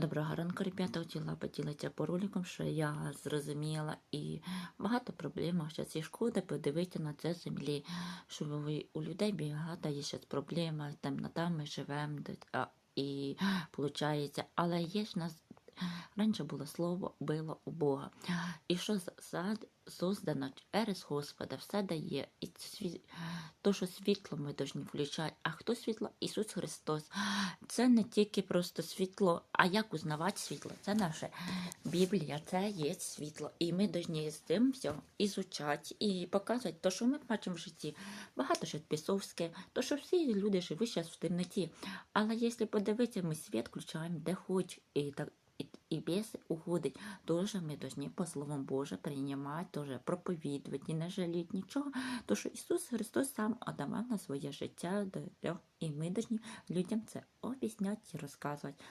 Доброго ранку, ребята. Хотіла поділитися по роликам, що я зрозуміла і багато проблем зараз і шкода подивитися на це землі, що ви- у людей багато є зараз проблема, темнота ми живемо, і виходить, але є ж нас. Раніше було слово було у Бога. І що создано через Господа, все дає. І сві... то, що світло ми повинні включати. А хто світло? Ісус Христос. Це не тільки просто світло, а як узнавати світло? Це наша Біблія, це є світло. І ми повинні з цим все ізучати і показувати те, що ми бачимо в житті. Багато що пісовське, то що всі люди живуть зараз в темноті. Але якщо подивитися, ми світ включаємо де хоч і так. І, без уходить. Тоже ми повинні по Словам Боже приймати, тоже проповідувати, і не жаліти нічого. То що Ісус Христос сам отдавав на своє життя, і ми повинні людям це об'ясняти і розказувати.